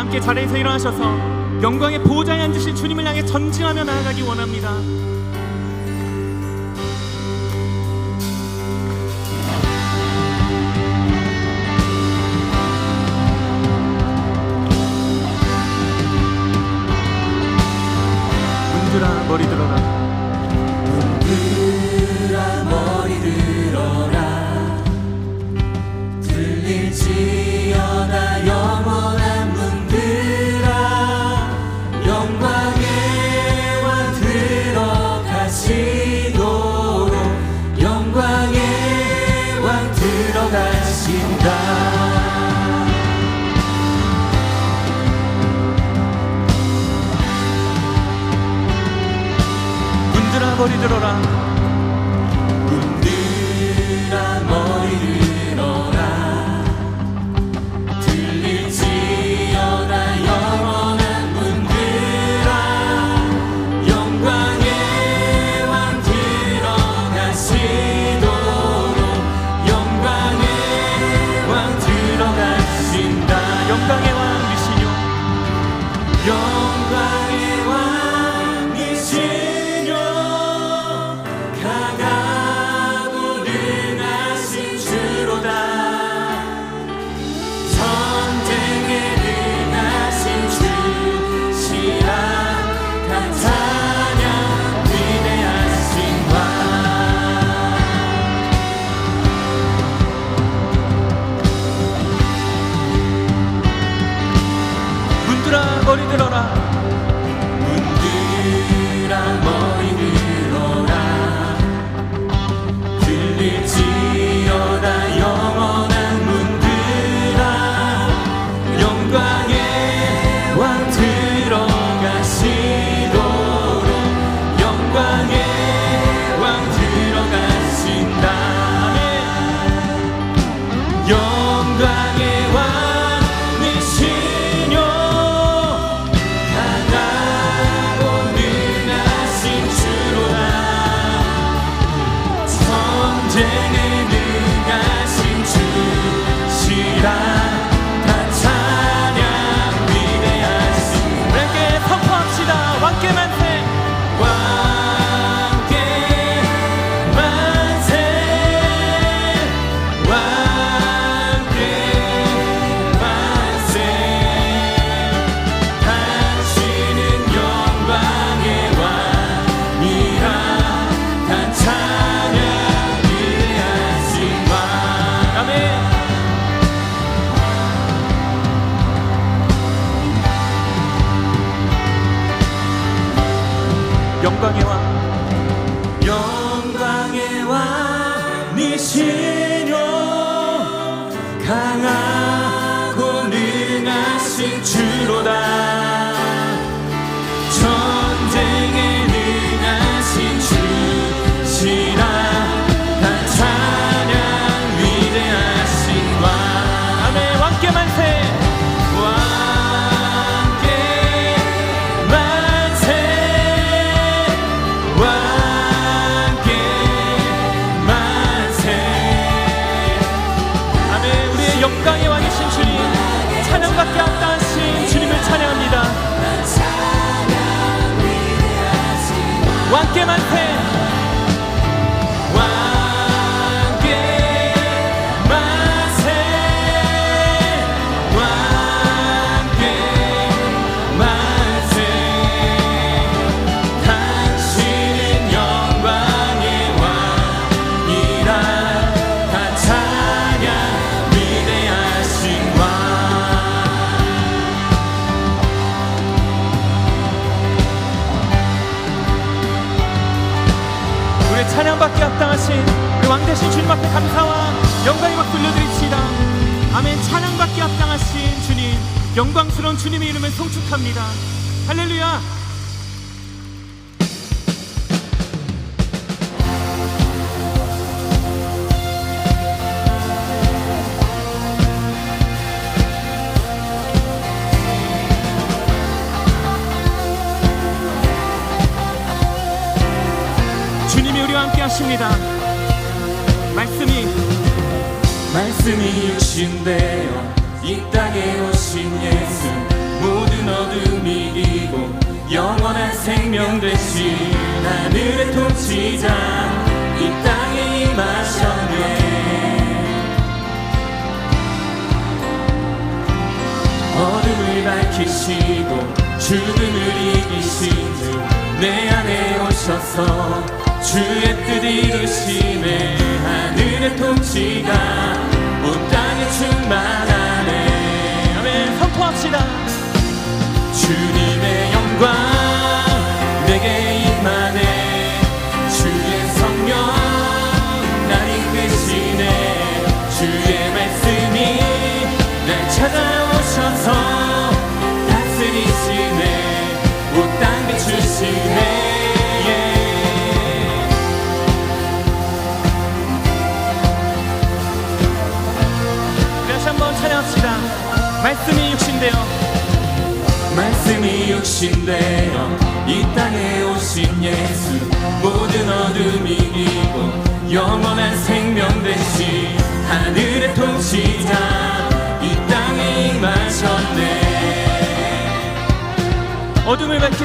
함께 자리에서 일어나셔서 영광의 보호자에 앉으신 주님을 향해 전진하며 나아가기 원합니다. 머리 들어. 주로다. 만개 만세. 우리에게 합당하신 그 왕 대신 주님 앞에 감사와 영광의 박 돌려드립시다. 아멘. 찬양받기 합당하신 주님 영광스러운 주님의 이름을 송축합니다. 할렐루야. 것입니다. 말씀이 말씀이 육신되어 이 땅에 오신 예수 모든 어둠이 이고 영원한 생명 되신 하늘의 통치자 이 땅에 임하셨네 어둠을 밝히시고 죽음을 이기신 주 내 안에 오셔서 주의 뜻 이루시네 하늘의 통치가 온 땅에 충만하네. 아멘. 선포합시다. 주님의 영광 내게 임하네. 주의 성령 날 이끄시네. 주의 말씀이 날 찾아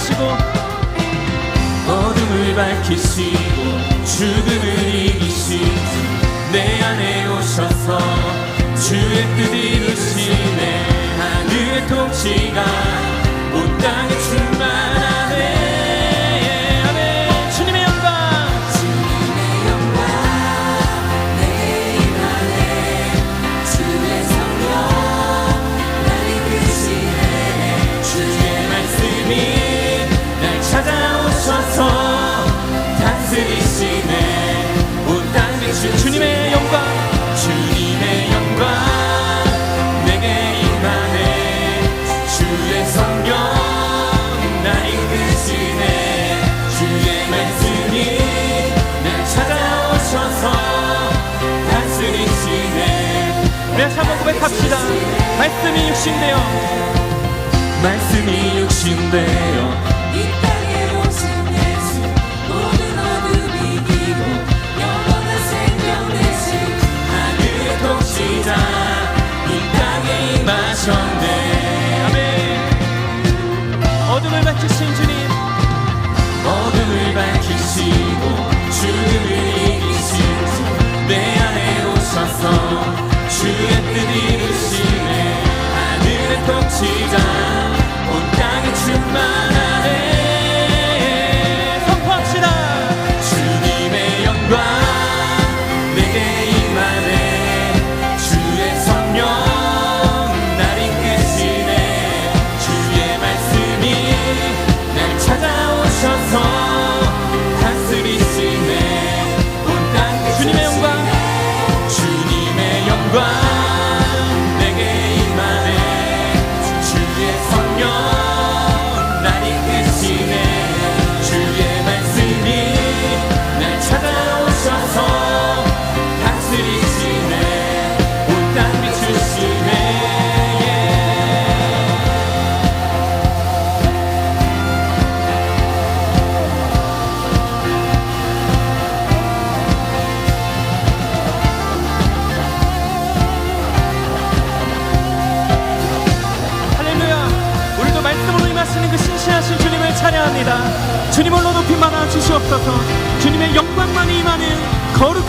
밝히시고 어둠을 밝히시고 죽음을 이기신 주내 안에 오셔서 주의 뜻 이루시네. 하늘의 통치가 다시 한번 고백합시다. 말씀이 육신되어. 말씀이 육신되어. 이 땅에 오신 예수 모든 어둠 이기고 영원한 생명 되신 하늘의 통치자. 이 땅에 임하셨네. 아멘. 어둠을 밝히신 주님. 어둠을 밝히시고 죽음을 주의 뜻 이루시네. 하늘의 통치자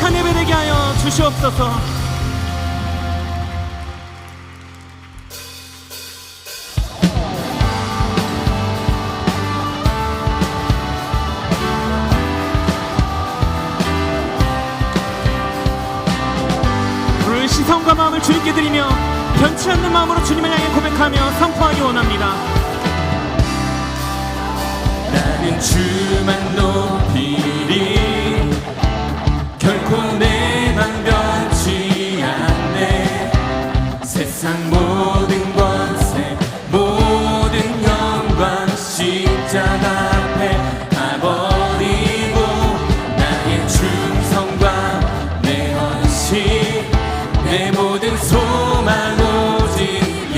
거룩한 예배 되게 하여 주시옵소서. 오늘 시선과 마음을 주님께 드리며 변치 않는 마음으로 주님을 향해 고백하며 선포하기 원합니다. 나는 주만 높이리 내맘 변치 않네. 세상 모든 권세 모든 영광 십자가 내 모든 소망 오직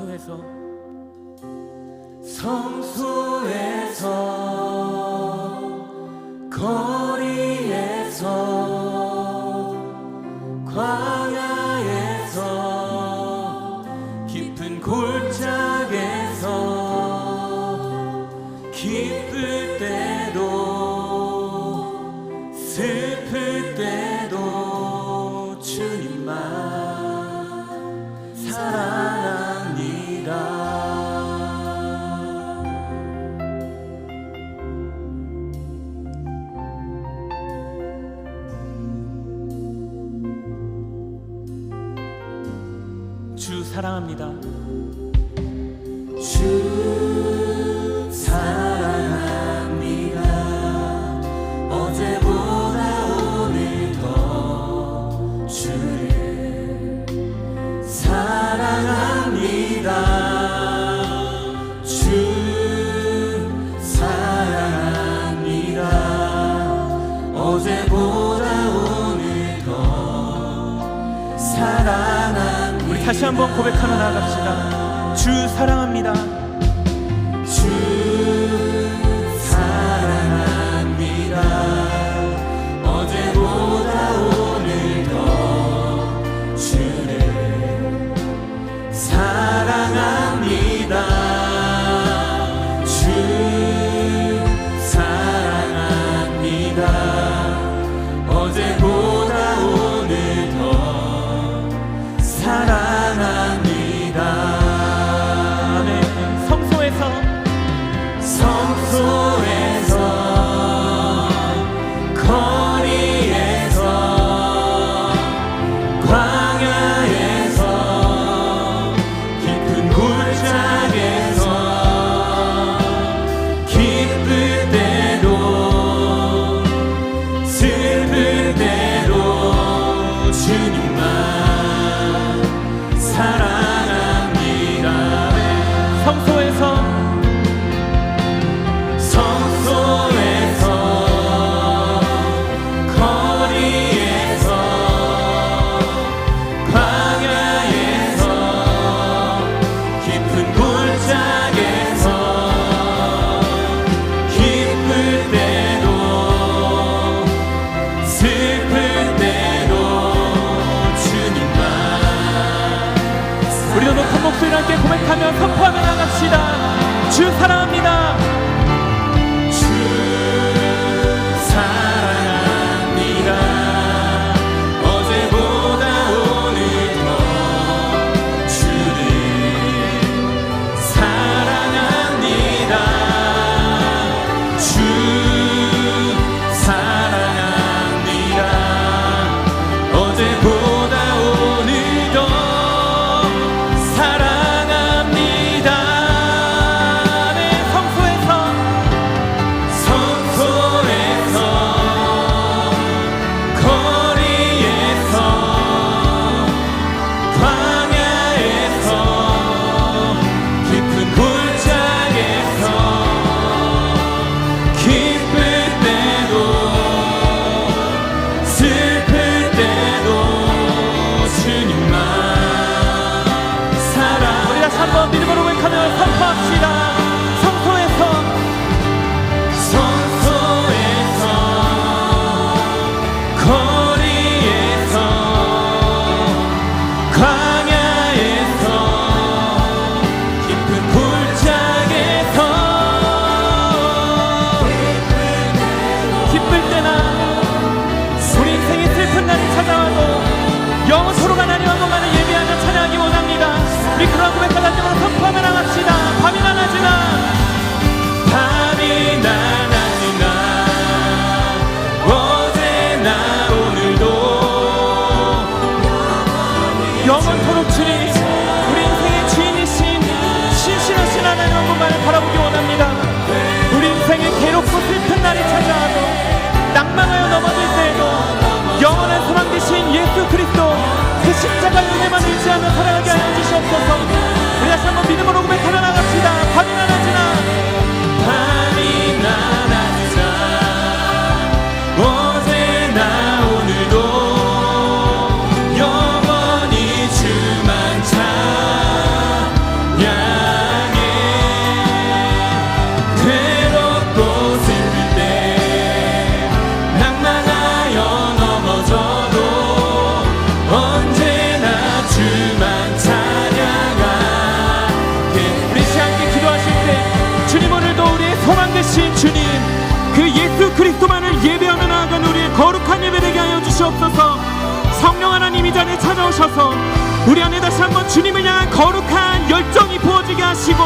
성소에서. 성소에서 거 사랑합니다. 주 다시 한번 고백하며 나아갑시다. 주 사랑합니다. 고백하며 선포하며 나갑시다. 주 사랑합니다. 십자가 은혜만 의지하며 살아가게 하여 주시옵소서. 우리 다시 한번 믿음으로 고백하며 나갑시다. 이 자리에 찾아오셔서 우리 안에 다시 한번 주님을 향한 거룩한 열정이 부어지게 하시고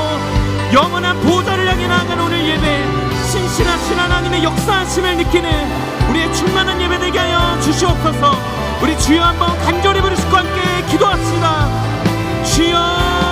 영원한 보좌를 향해 나아가는 오늘 예배 신실하신 하나님의 역사하심을 느끼는 우리의 충만한 예배 되게 하여 주시옵소서. 우리 주여 한번 간절히 부르실과 함께 기도합시다. 주여.